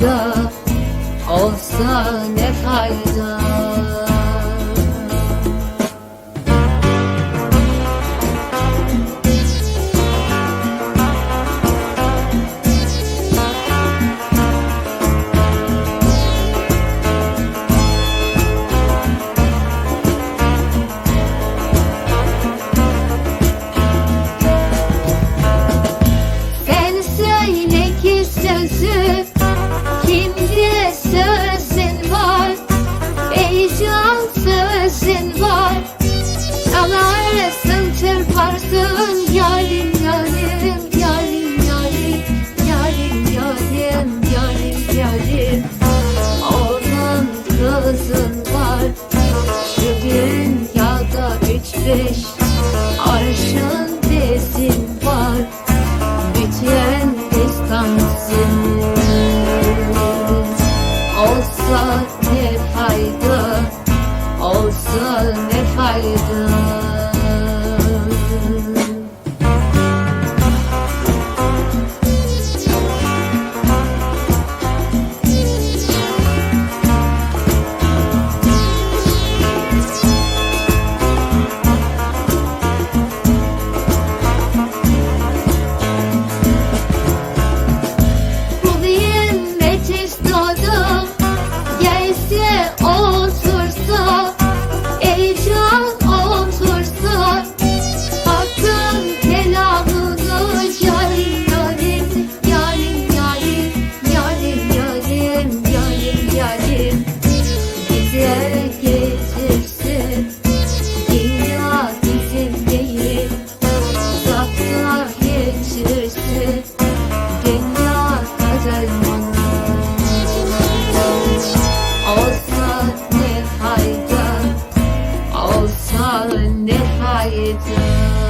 fayda Olsa ne fayda çırparsın Yarim yarim yarim yarim Yarim yarim yarim. Oğlan kızın var Şu dünyada üç beş. Arşın bezin var Biten distansın Olsa ne fayda Olsa ne fayda fayda Olsa ne fayda